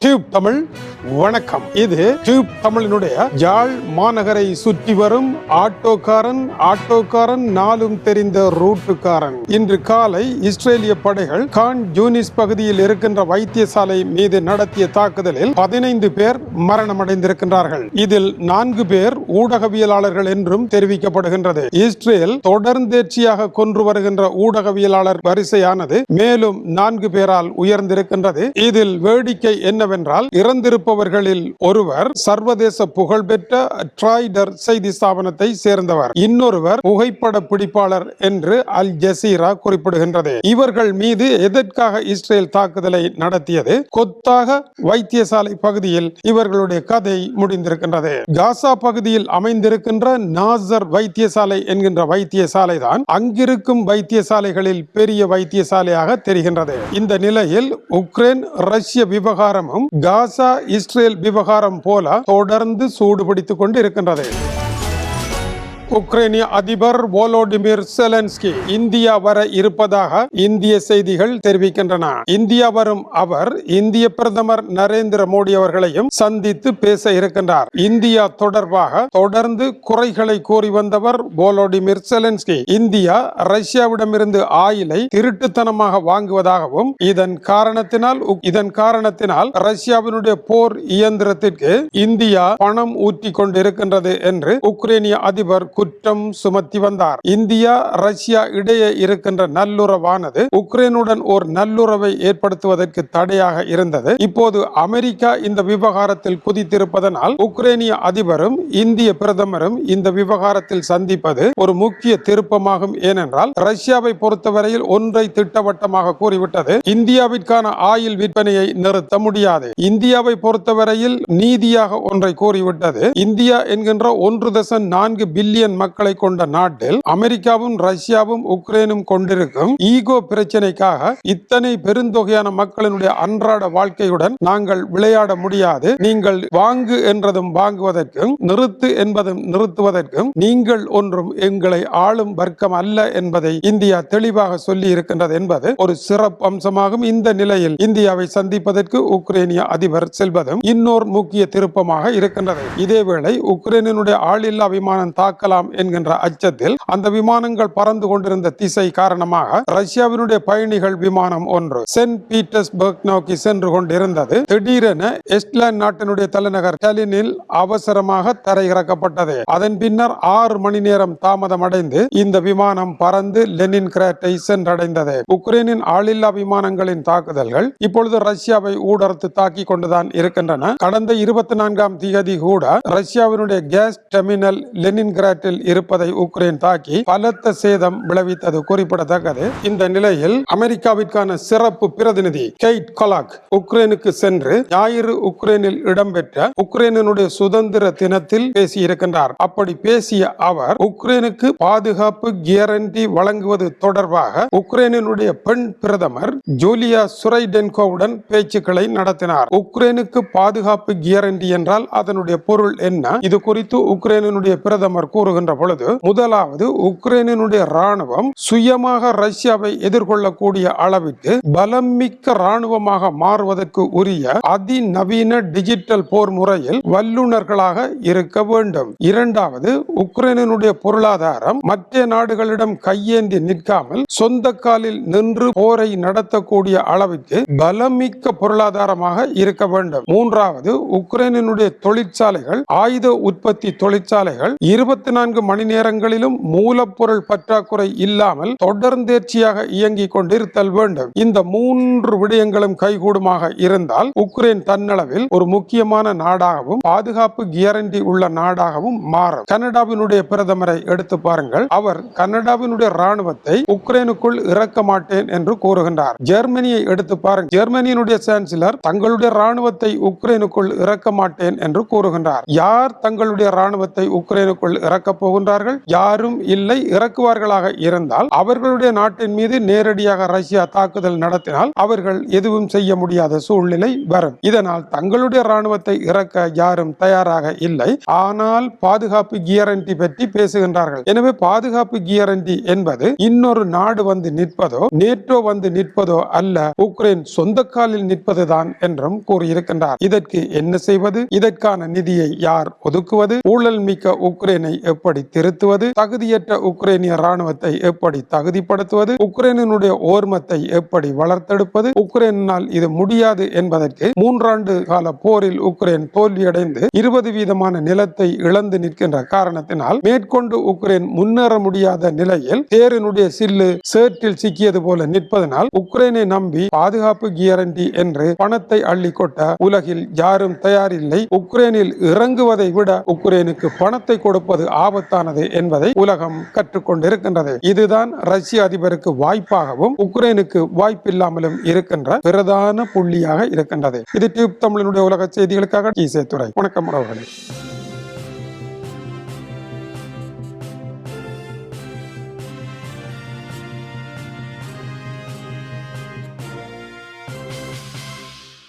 Tube Tamil வணக்கம். இது tube தமிழினுடைய யாழ் மாநகரை சுற்றி வரும் ஆட்டோக்காரன் ஆட்டோக்காரன் நாளும் தெரிந்த ரூட்டுக்காரன். இன்று காலை இஸ்ரேலிய படைகள் கான் ஜூனிஸ் பகுதியில் இருக்கின்ற வைத்தியசாலை மீது நடத்திய தாக்குதலில் பதினைந்து பேர் மரணமடைந்திருக்கின்றார்கள். இதில் நான்கு பேர் ஊடகவியலாளர்கள் என்றும் தெரிவிக்கப்படுகின்றது. இஸ்ரேல் தொடர்ந்தேர்ச்சியாக கொன்று வருகின்ற ஊடகவியலாளர் வரிசையானது மேலும் நான்கு பேரால் உயர்ந்திருக்கின்றது. இதில் வேடிக்கை என்னவென்றால் இறந்திருப்பவர்களில் ஒருவர் சர்வதேச புகழ்பெற்ற ட்ராய்டர் செய்தி ஸ்தாபனத்தை சேர்ந்தவர். இன்னொருவர் புகைப்பட பிடிப்பாளர் என்று அல் ஜசீரா குறிப்பிடுகின்றது. இவர்கள் மீது எதற்காக இஸ்ரேல் தாக்குதலை நடத்தியது? கொத்தாக வைத்தியசாலை பகுதியில் இவர்களுடைய கதை முடிந்திருக்கின்றது. காசா பகுதியில் அமைந்திருக்கின்ற நாசர் வைத்தியசாலை என்கின்ற வைத்தியசாலை தான் அங்கிருக்கும் வைத்தியசாலைகளில் பெரிய வைத்தியசாலையாக தெரிகின்றது. இந்த நிலையில் உக்ரைன் ரஷ்ய விவகாரமும் காசா இஸ்ரேல் விவகாரம் போல தொடர்ந்து சூடுபிடித்துக் கொண்டு இருக்கின்றது உக்ரைனிய அதிபர் வோலோடிமிர் செலன்ஸ்கி இந்தியா வர இருப்பதாக இந்திய செய்திகள் தெரிவிக்கின்றன. இந்தியா வரும் அவர் இந்திய பிரதமர் நரேந்திர மோடி அவர்களையும் சந்தித்து பேச இருக்கின்றார். இந்தியா தொடர்பாக தொடர்ந்து குறைகளை கூறி வந்தவர் வோலோடிமிர் செலன்ஸ்கி. இந்தியா ரஷ்யாவிடமிருந்து ஆயிலை திருட்டுத்தனமாக வாங்குவதாகவும் இதன் காரணத்தினால் இதன் காரணத்தினால் ரஷ்யாவினுடைய போர் இயந்திரத்திற்கு இந்தியா பணம் ஊற்றி கொண்டிருக்கின்றது என்று உக்ரைனிய அதிபர் குற்றம் சுமத்தி வந்தார். இந்தியா ரஷ்யா இடையே இருக்கின்ற நல்லுறவானது உக்ரைனுடன் ஒரு நல்லுறவை ஏற்படுத்துவதற்கு தடையாக இருந்தது. இப்போது அமெரிக்கா இந்த விவகாரத்தில் குதித்திருப்பதனால் உக்ரைனிய அதிபரும் இந்திய பிரதமரும் இந்த விவகாரத்தில் சந்திப்பது ஒரு முக்கிய திருப்பமாகும். ஏனென்றால் ரஷ்யாவை பொறுத்தவரையில் ஒன்றை திட்டவட்டமாக கூறிவிட்டது இந்தியாவிற்கான ஆயில் விற்பனையை நிறுத்த முடியாது. இந்தியாவை பொறுத்தவரையில் நீதியாக ஒன்றை கூறிவிட்டது இந்தியா என்கின்ற ஒன்று தசம் நான்கு பில்லியன் மில்லியன் மக்களை கொண்ட நாட்டில் அமெரிக்காவும் ரஷ்யாவும் உக்ரைனும் கொண்டிருக்கும் ஈகோ பிரச்சனைக்காக இத்தனை பெருந்தொகையான மக்களினுடைய அன்றாட வாழ்க்கையுடன் நாங்கள் விளையாட முடியாது. நீங்கள் வாங்கு என்றதும் வாங்குவதற்கும் நிறுத்து என்பதும் நிறுத்துவதற்கும் நீங்கள் ஒன்றும் எங்களை ஆளும் வர்க்கம் அல்ல என்பதை இந்தியா தெளிவாக சொல்லி இருக்கின்றது என்பது ஒரு சிறப்பு அம்சமாகும். இந்த நிலையில் இந்தியாவை சந்திப்பதற்கு உக்ரைனிய அதிபர் செல்வதும் இன்னொரு முக்கிய திருப்பமாக இருக்கின்றது. இதேவேளை உக்ரைனினுடைய ஆளில்லா விமானம் தாக்கலாம் என்கின்ற அச்சத்தில் அந்த விமானங்கள் பறந்து கொண்டிருந்த திசை காரணமாக ரஷ்யாவினுடைய பயணிகள் விமானம் ஒன்று சென்ட் பீட்டர்ஸ்பர்க் நோக்கி சென்று கொண்டிருந்தது. திடீரென எஸ்ட்லாண்ட் நாட்டினுடைய தலைநகர் டலினில் அவசரமாக தரையிறக்கப்பட்டது அதன் பின்னர் ஆறு மணி நேரம் தாமதம் அடைந்து இந்த விமானம் பறந்து லெனின் கிராட்டை சென்றடைந்தது. உக்ரைனின் ஆளில்லா விமானங்களின் தாக்குதல்கள் இப்பொழுது ரஷ்யாவை ஊடறுத்து தாக்கி கொண்டுதான் இருக்கின்றன. கடந்த இருபத்தி நான்காம் தேதி கூட ரஷ்யாவினுடைய கேஸ் டெர்மினல் லெனின் கிராட்டில் இருப்பதை உக்ரைன் தாக்கி பலத்த சேதம் விளைவித்தது குறிப்பிடத்தக்கது. இந்த நிலையில் அமெரிக்காவிற்கான சிறப்பு பிரதிநிதி கெய்ட் கொலாக் உக்ரைனுக்கு சென்று ஞாயிறு உக்ரைனில் இடம்பெற்ற உக்ரைனுடைய சுதந்திர தினத்தில் பேசியிருக்கின்றார். அப்படி பேசிய அவர் உக்ரைனுக்கு பாதுகாப்பு கேரண்டி வழங்குவது தொடர்பாக உக்ரைனினுடைய பெண் பிரதமர் ஜூலியா சுரைடென்கோவுடன் பேச்சுக்களை நடத்தினார். உக்ரைனுக்கு பாதுகாப்பு கேரண்டி என்றால் அதனுடைய பொருள் என்ன? இது குறித்து உக்ரைனுடைய பிரதமர் கூறுகின்ற பொழுது முதலாவது உக்ரைனினுடைய ராணுவம் சுயமாக ரஷ்யாவை எதிர்கொள்ளக்கூடிய அளவிற்கு பலம் மிக்க ராணுவமாக மாறுவதற்கு உரிய அதிநவீன டிஜிட்டல் போர் முறையில் வல்லுநர்களாக இருக்க வேண்டும். இரண்டாவது உக்ரைனினுடைய பொருளாதாரம் மற்ற நாடுகளிடம் கையேந்தி நிற்காமல் சொந்த காலில் நின்று போரை நடத்தக்கூடிய அளவிற்கு பலமிக்க பொருளாதாரமாக இருக்க வேண்டும். மூன்றாவது உக்ரைனினுடைய தொழிற்சாலைகள் ஆயுத உற்பத்தி தொழிற்சாலைகள் இருபத்தி நான்கு மணி நேரங்களிலும் மூலப்பொருள் பற்றாக்குறை இல்லாமல் தொடர்ந்தேர்ச்சியாக இயங்கிக் கொண்டிருத்தல் வேண்டும். இந்த மூன்று விடயங்களும் கைகூடுமாக இருந்தால் உக்ரைன் தன்னளவில் ஒரு முக்கியமான நாடாகவும் பாதுகாப்பு கேரண்டி உள்ள நாடாகவும் மாறும். கனடாவினுடைய பிரதமரை எடுத்து பாருங்கள். அவர் கனடாவினுடைய ராணுவத்தை உக்ரைனுக்குள் இறக்க மாட்டேன் என்று கூறுகின்றார். ஜெர்மனியை எடுத்து பாருங்கள். ஜெர்மனியினுடைய சான்சலர் தங்களுடைய ராணுவத்தை உக்ரைனுக்குள் இறக்க மாட்டேன் என்று கூறுகின்றார். யார் தங்களுடைய ராணுவத்தை உக்ரைனுக்குள் இறக்க இறக்கப் போகின்றார்கள். யாரும் இல்லை இறக்குவார்களாக இருந்தால் அவர்களுடைய நாட்டின் மீது நேரடியாக ரஷ்யா தாக்குதல் நடத்தினால் அவர்கள் எதுவும் செய்ய முடியாத சூழ்நிலை வரும். இதனால் தங்களுடைய ராணுவத்தை இறக்க யாரும் தயாராக இல்லை. ஆனால் பாதுகாப்பு கியரண்டி பற்றி பேசுகின்றார்கள். எனவே பாதுகாப்பு கியரண்டி என்பது இன்னொரு நாடு வந்து நிற்பதோ நேட்டோ வந்து நிற்பதோ அல்ல உக்ரைன் சொந்த காலில் நிற்பதுதான் என்றும் கூறியிருக்கின்றார். இதற்கு என்ன செய்வது? இதற்கான நிதியை யார் ஒதுக்குவது? ஊழல் மிக்க உக்ரைனை எப்படி திருத்துவது? தகுதியற்ற உக்ரைனிய ராணுவத்தை எப்படி தகுதிப்படுத்துவது? உக்ரைனுடைய ஓர்மத்தை எப்படி வளர்த்தெடுப்பது? உக்ரைனால் இது முடியாது என்பதற்கு மூன்றாண்டு கால போரில் உக்ரைன் தோல்வியடைந்து இருபது வீதமான நிலத்தை இழந்து நிற்கின்ற காரணத்தினால் மேற்கொண்டு உக்ரைன் முன்னேற முடியாத நிலையில் தேரினுடைய சில்லு சேற்றில் சிக்கியது போல நிற்பதனால் உக்ரைனை நம்பி பாதுகாப்பு கியரண்டி என்று பணத்தை அள்ளி கொட்ட உலகில் யாரும் தயாரில்லை. உக்ரைனில் இறங்குவதை விட உக்ரைனுக்கு பணத்தை கொடுப்பது ஆபத்தானது என்பதை உலகம் கற்றுக்கொண்டிருக்கின்றது. இதுதான் ரஷ்ய அதிபருக்கு வாய்ப்பாகவும் உக்ரைனுக்கு வாய்ப்பில்லாமலும் இருக்கின்ற பிரதான புள்ளியாக இருக்கின்றது. இது டியூப் தமிழனுடைய உலக செய்திகளுக்காக ஈசே துறை வணக்கம் உறவுகளே.